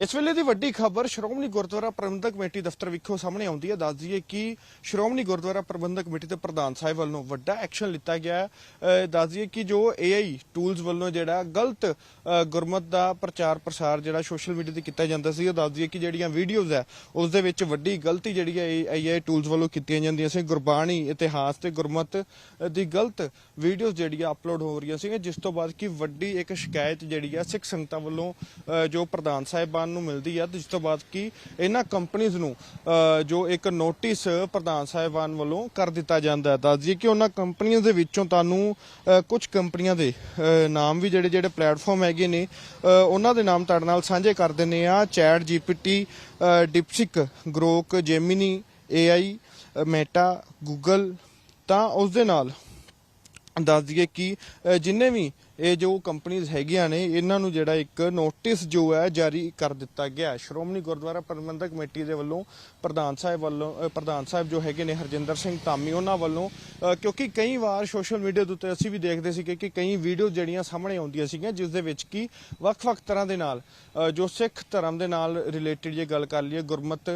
ਇਸ ਵੇਲੇ ਦੀ ਵੱਡੀ ਖਬਰ ਸ਼੍ਰੋਮਣੀ ਗੁਰਦੁਆਰਾ ਪ੍ਰਬੰਧਕ ਕਮੇਟੀ ਦਫ਼ਤਰ ਵਿਖੋਂ ਸਾਹਮਣੇ ਆਉਂਦੀ ਹੈ। ਦੱਸ ਦਈਏ ਕਿ ਸ਼੍ਰੋਮਣੀ ਗੁਰਦੁਆਰਾ ਪ੍ਰਬੰਧਕ ਕਮੇਟੀ ਦੇ ਪ੍ਰਧਾਨ ਸਾਹਿਬ ਵੱਲੋਂ ਵੱਡਾ ਐਕਸ਼ਨ ਲਿੱਤਾ ਗਿਆ ਹੈ। ਦੱਸ ਦਈਏ ਕਿ ਜੋ AI ਟੂਲਸ ਵੱਲੋਂ ਜਿਹੜਾ ਗਲਤ ਗੁਰਮਤ ਦਾ ਪ੍ਰਚਾਰ ਪ੍ਰਸਾਰ ਜਿਹੜਾ ਸੋਸ਼ਲ ਮੀਡੀਆ ਤੇ ਕੀਤਾ ਜਾਂਦਾ ਸੀ, ਉਹ ਦੱਸ ਦਈਏ ਕਿ ਜਿਹੜੀਆਂ ਵੀਡੀਓਜ਼ ਹੈ, ਉਸ ਦੇ ਵਿੱਚ ਵੱਡੀ ਗਲਤੀ ਜਿਹੜੀ ਹੈ AI ਟੂਲਸ ਵੱਲੋਂ ਕੀਤੀਆਂ ਜਾਂਦੀਆਂ ਸੀ। ਗੁਰਬਾਣੀ, ਇਤਿਹਾਸ ਤੇ ਗੁਰਮਤ ਦੀ ਗਲਤ ਵੀਡੀਓਜ਼ ਜਿਹੜੀਆਂ ਅਪਲੋਡ ਹੋ ਰਹੀਆਂ ਸੀ ਜਿਸ ਤੋਂ ਬਾਅਦ ਕਿ ਵੱਡੀ ਇੱਕ ਸ਼ਿਕਾਇਤ ਜਿਹੜੀ ਆ ਸਿੱਖ ਸੰਗਤਾਂ ਵੱਲੋਂ ਜੋ ਪ੍ਰਧਾਨ ਸਾਹਿਬਾਨ ਨੂੰ ਮਿਲਦੀ ਆ। ਜਿਸ ਤੋਂ ਬਾਅਦ ਕਿ ਇਹਨਾਂ ਕੰਪਨੀਆਂ ਨੂੰ ਜੋ ਇੱਕ ਨੋਟਿਸ ਪ੍ਰਧਾਨ ਸਾਹਿਬਾਨ ਵੱਲੋਂ ਕਰ ਦਿੱਤਾ ਜਾਂਦਾ ਹੈ। ਦੱਸ ਦਈਏ ਕਿ ਉਹਨਾਂ ਕੰਪਨੀਆਂ ਦੇ ਵਿੱਚੋਂ ਤੁਹਾਨੂੰ ਕੁਝ ਕੰਪਨੀਆਂ ਦੇ ਨਾਮ ਵੀ ਜਿਹੜੇ ਜਿਹੜੇ ਪਲੇਟਫਾਰਮ ਹੈਗੇ ਨੇ ਉਹਨਾਂ ਦੇ ਨਾਮ ਤੁਹਾਡੇ ਨਾਲ ਸਾਂਝੇ ਕਰ ਦਿੰਨੇ ਆ chat GPT DeepSeek Grok Gemini AI Meta Google ਤਾਂ ਉਸ ਦੇ ਨਾਲ ਦੱਸ ਦਈਏ ਕਿ ਜਿੰਨੇ ਵੀ ਇਹ ਜੋ ਕੰਪਨੀਆਂ ਹੈਗੀਆਂ ਨੇ, ਇਹਨਾਂ ਨੂੰ ਜਿਹੜਾ ਇੱਕ ਨੋਟਿਸ ਜੋ ਹੈ ਜਾਰੀ ਕਰ ਦਿੱਤਾ ਗਿਆ ਸ਼੍ਰੋਮਣੀ ਗੁਰਦੁਆਰਾ ਪ੍ਰਬੰਧਕ ਕਮੇਟੀ ਦੇ ਵੱਲੋਂ ਪ੍ਰਧਾਨ ਸਾਹਿਬ ਵੱਲੋਂ ਪ੍ਰਧਾਨ ਸਾਹਿਬ ਜੋ ਹੈਗੇ ਨੇ, ਹਰਜਿੰਦਰ ਸਿੰਘ ਧਾਮੀ, ਉਹਨਾਂ ਵੱਲੋਂ ਕਿਉਂਕਿ ਕਈ ਵਾਰ ਸੋਸ਼ਲ ਮੀਡੀਆ ਦੇ ਉੱਤੇ ਅਸੀਂ ਵੀ ਦੇਖਦੇ ਸੀ ਕਿ ਕਈ ਵੀਡੀਓ ਜਿਹੜੀਆਂ ਸਾਹਮਣੇ ਆਉਂਦੀਆਂ ਸੀਗੀਆਂ, ਜਿਸ ਦੇ ਵਿੱਚ ਕਿ ਵੱਖ-ਵੱਖ ਤਰ੍ਹਾਂ ਦੇ ਨਾਲ ਜੋ ਸਿੱਖ ਧਰਮ ਦੇ ਨਾਲ ਰਿਲੇਟਡ ਜੇ ਗੱਲ ਕਰ ਲਈਏ, ਗੁਰਮਤ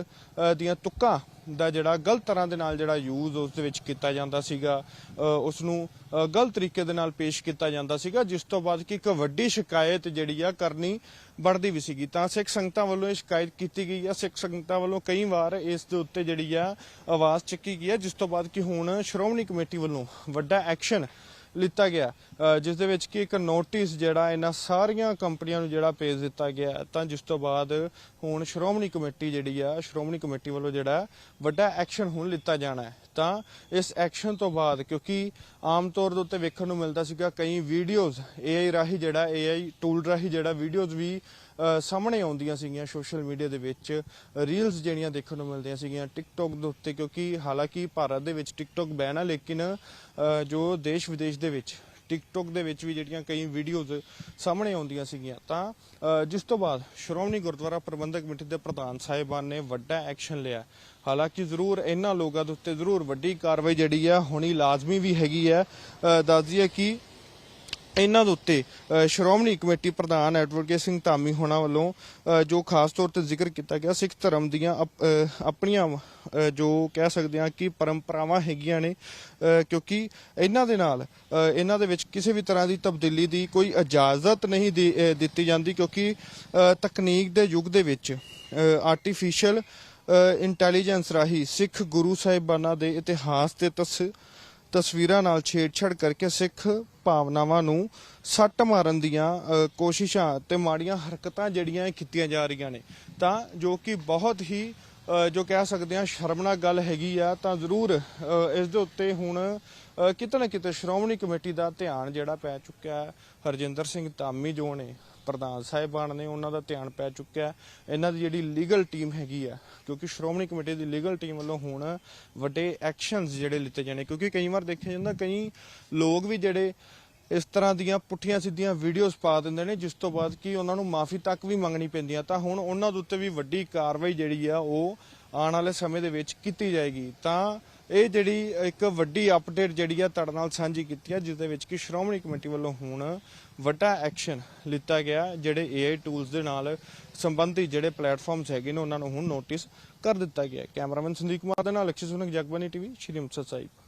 ਦੀਆਂ ਤੁਕਾਂ ਦਾ ਜਿਹੜਾ ਗਲਤ ਤਰ੍ਹਾਂ ਦੇ ਨਾਲ ਜਿਹੜਾ ਯੂਜ਼ ਉਸ ਦੇ ਵਿੱਚ ਕੀਤਾ ਜਾਂਦਾ ਸੀਗਾ ਉਸ ਨੂੰ ਗਲਤ ਤਰੀਕੇ ਦੇ ਨਾਲ ਪੇਸ਼ ਕੀਤਾ ਜਾਂਦਾ ਸੀਗਾ ਜਿਸ ਤੋਂ ਬਾਅਦ ਕਿ ਇੱਕ ਵੱਡੀ ਸ਼ਿਕਾਇਤ ਜਿਹੜੀ ਆ ਕਰਨੀ ਬਣਦੀ ਵੀ ਸੀਗੀ। ਤਾਂ ਸਿੱਖ ਸੰਗਤਾਂ ਵੱਲੋਂ ਇਹ ਸ਼ਿਕਾਇਤ ਕੀਤੀ ਗਈ ਆ। ਸਿੱਖ ਸੰਗਤਾਂ ਵੱਲੋਂ ਕਈ ਵਾਰ ਇਸ ਦੇ ਉੱਤੇ ਜਿਹੜੀ ਆ ਆਵਾਜ਼ ਚੱਕੀ ਗਈ ਆ, ਜਿਸ ਤੋਂ ਬਾਅਦ ਕਿ ਹੁਣ ਸ਼੍ਰੋਮਣੀ ਕਮੇਟੀ ਵੱਲੋਂ ਵੱਡਾ ਐਕਸ਼ਨ ਲਿੱਤਾ ਗਿਆ। ਜਿਸ ਦੇ ਵਿੱਚ ਕਿ ਇੱਕ ਨੋਟਿਸ ਜਿਹੜਾ ਇਹਨਾਂ ਸਾਰੀਆਂ ਕੰਪਨੀਆਂ ਨੂੰ ਜਿਹੜਾ ਭੇਜ ਦਿੱਤਾ ਗਿਆ, ਤਾਂ ਜਿਸ ਤੋਂ ਬਾਅਦ ਹੁਣ ਸ਼੍ਰੋਮਣੀ ਕਮੇਟੀ ਜਿਹੜੀ ਆ, ਸ਼੍ਰੋਮਣੀ ਕਮੇਟੀ ਵੱਲੋਂ ਜਿਹੜਾ ਵੱਡਾ ਐਕਸ਼ਨ ਹੁਣ ਲਿੱਤਾ ਜਾਣਾ ਹੈ। ਤਾਂ ਇਸ ਐਕਸ਼ਨ ਤੋਂ ਬਾਅਦ ਕਿਉਂਕਿ ਆਮ ਤੌਰ ਦੇ ਉੱਤੇ ਵੇਖਣ ਨੂੰ ਮਿਲਦਾ ਸੀਗਾ, ਕਈ ਵੀਡੀਓਜ਼ AI ਰਾਹੀਂ ਜਿਹੜਾ AI ਟੂਲ ਰਾਹੀਂ ਜਿਹੜਾ ਵੀਡੀਓਜ਼ ਵੀ ਸਾਹਮਣੇ ਆਉਂਦੀਆਂ ਸੀਗੀਆਂ ਸੋਸ਼ਲ ਮੀਡੀਆ ਦੇ ਵਿੱਚ। ਰੀਲਸ ਜਿਹੜੀਆਂ ਦੇਖਣ ਨੂੰ ਮਿਲਦੀਆਂ ਸੀਗੀਆਂ ਟਿਕਟੌਕ ਦੇ ਉੱਤੇ ਕਿਉਂਕਿ ਹਾਲਾਂਕਿ ਭਾਰਤ ਦੇ ਵਿੱਚ ਟਿਕਟੌਕ ਬੈਨ ਆ ਲੇਕਿਨ ਜੋ ਦੇਸ਼ ਵਿਦੇਸ਼ ਦੇ ਵਿੱਚ ਟਿਕਟੌਕ ਦੇ ਵਿੱਚ ਵੀ ਜਿਹੜੀਆਂ ਕਈ ਵੀਡੀਓਜ਼ ਸਾਹਮਣੇ ਆਉਂਦੀਆਂ ਸੀਗੀਆਂ। ਤਾਂ ਜਿਸ ਤੋਂ ਬਾਅਦ ਸ਼੍ਰੋਮਣੀ ਗੁਰਦੁਆਰਾ ਪ੍ਰਬੰਧਕ ਕਮੇਟੀ ਦੇ ਪ੍ਰਧਾਨ ਸਾਹਿਬਾਨ ਨੇ ਵੱਡਾ ਐਕਸ਼ਨ ਲਿਆ। ਹਾਲਾਂਕਿ ਜ਼ਰੂਰ ਇਹਨਾਂ ਲੋਕਾਂ ਦੇ ਉੱਤੇ ਜ਼ਰੂਰ ਵੱਡੀ ਕਾਰਵਾਈ ਜਿਹੜੀ ਆ ਹੋਣੀ ਲਾਜ਼ਮੀ ਵੀ ਹੈਗੀ ਆ। ਅ, ਦੱਸ ਦਈਏ ਕਿ ਇਹਨਾਂ ਦੇ ਉੱਤੇ ਸ਼੍ਰੋਮਣੀ ਕਮੇਟੀ ਪ੍ਰਧਾਨ ਐਡਵੋਕੇਟ ਸਿੰਘ ਧਾਮੀ ਹੋਣਾ ਵੱਲੋਂ ਜੋ ਖਾਸ ਤੌਰ ਤੇ ਜ਼ਿਕਰ ਕੀਤਾ ਗਿਆ, ਸਿੱਖ ਧਰਮ ਦੀਆਂ ਅਪ- ਆਪਣੀਆਂ ਜੋ ਕਹਿ ਸਕਦੇ ਹਾਂ ਕਿ ਪਰੰਪਰਾਵਾਂ ਹੈਗੀਆਂ ਨੇ ਕਿਉਂਕਿ ਇਹਨਾਂ ਦੇ ਨਾਲ ਇਹਨਾਂ ਦੇ ਵਿੱਚ ਕਿਸੇ ਵੀ ਤਰ੍ਹਾਂ ਦੀ ਤਬਦੀਲੀ ਦੀ ਕੋਈ ਇਜਾਜ਼ਤ ਨਹੀਂ ਦੀ- ਦਿੱਤੀ ਜਾਂਦੀ ਕਿਉਂਕਿ ਤਕਨੀਕ ਦੇ ਯੁੱਗ ਦੇ ਵਿੱਚ ਆਰਟੀਫੀਸ਼ੀਅਲ ਇੰਟੈਲੀਜੈਂਸ ਰਾਹੀਂ ਸਿੱਖ ਗੁਰੂ ਸਾਹਿਬਾਨਾਂ ਦੇ ਇਤਿਹਾਸ ਤੇ ਤਸ ਤਸਵੀਰਾਂ ਨਾਲ ਛੇੜਛਾੜ ਕਰਕੇ ਸਿੱਖ ਭਾਵਨਾਵਾਂ ਨੂੰ ਸੱਟ ਮਾਰਨ ਦੀਆਂ ਕੋਸ਼ਿਸ਼ਾਂ ਤੇ ਮਾੜੀਆਂ ਹਰਕਤਾਂ ਜਿਹੜੀਆਂ ਕੀਤੀਆਂ ਜਾ ਰਹੀਆਂ ਨੇ। ਤਾਂ ਜੋ ਕਿ ਬਹੁਤ ਹੀ ਜੋ ਕਹਿ ਸਕਦੇ ਹਾਂ ਸ਼ਰਮਨਾਕ ਗੱਲ ਹੈਗੀ ਆ, ਤਾਂ ਜ਼ਰੂਰ ਇਸ ਦੇ ਉੱਤੇ ਹੁਣ ਕਿਤੇ ਨਾ ਕਿਤੇ ਸ਼੍ਰੋਮਣੀ ਕਮੇਟੀ ਦਾ ਧਿਆਨ ਜਿਹੜਾ ਪੈ ਚੁੱਕਿਆ ਹਰਜਿੰਦਰ ਸਿੰਘ ਧਾਮੀ ਜੋ ਨੇ ਪ੍ਰਧਾਨ ਸਾਹਿਬਾਨ ਨੇ ਉਹਨਾਂ ਦਾ ਧਿਆਨ ਪੈ ਚੁੱਕਿਆ ਇਹਨਾਂ ਦੀ ਜਿਹੜੀ ਲੀਗਲ ਟੀਮ ਹੈਗੀ ਆ ਕਿਉਂਕਿ ਸ਼੍ਰੋਮਣੀ ਕਮੇਟੀ ਦੀ ਲੀਗਲ ਟੀਮ ਵੱਲੋਂ ਹੁਣ ਵੱਡੇ ਐਕਸ਼ਨਸ ਜਿਹੜੇ ਲਿੱਤੇ ਜਾਣੇ, ਕਿਉਂਕਿ ਕਈ ਵਾਰ ਦੇਖਿਆ ਜਾਂਦਾ ਕਈ ਲੋਕ ਵੀ ਜਿਹੜੇ ਇਸ ਤਰ੍ਹਾਂ ਦੀਆਂ ਪੁੱਠੀਆਂ ਸਿੱਧੀਆਂ ਵੀਡੀਓਜ਼ ਪਾ ਦਿੰਦੇ ਨੇ, ਜਿਸ ਤੋਂ ਬਾਅਦ ਕਿ ਉਹਨਾਂ ਨੂੰ ਮਾਫੀ ਤੱਕ ਵੀ ਮੰਗਣੀ ਪੈਂਦੀ ਆ। ਤਾਂ ਹੁਣ ਉਹਨਾਂ ਦੇ ਉੱਤੇ ਵੀ ਵੱਡੀ ਕਾਰਵਾਈ ਜਿਹੜੀ ਆ, ਉਹ ਆਉਣ ਵਾਲੇ ਸਮੇਂ ਦੇ ਵਿੱਚ ਕੀਤੀ ਜਾਏਗੀ। ਤਾਂ ਇਹ ਜਿਹੜੀ ਇੱਕ ਵੱਡੀ ਅਪਡੇਟ ਜਿਹੜੀ ਆ ਤੁਹਾਡੇ ਨਾਲ ਸਾਂਝੀ ਕੀਤੀ ਆ ਜਿਸ ਦੇ ਵਿੱਚ ਕਿ ਸ਼੍ਰੋਮਣੀ ਕਮੇਟੀ ਵੱਲੋਂ ਹੁਣ ਵੱਡਾ ਐਕਸ਼ਨ ਲਿੱਤਾ ਗਿਆ, ਜਿਹੜੇ AI ਟੂਲਸ ਦੇ ਨਾਲ ਸੰਬੰਧਿਤ ਜਿਹੜੇ ਪਲੇਟਫਾਰਮਸ ਹੈਗੇ ਨੇ, ਉਹਨਾਂ ਨੂੰ ਹੁਣ ਨੋਟਿਸ ਕਰ ਦਿੱਤਾ ਗਿਆ ਕੈਮਰਾਮੈਨ ਸੰਦੀਪ ਕੁਮਾਰ ਦੇ ਨਾਲ ਅਕਸ਼ੇ ਸੁਨਕ ਜਗਬਾਨੀ ਟੀਵੀ, ਸ਼੍ਰੀ ਅੰਮ੍ਰਿਤਸਰ ਸਾਹਿਬ।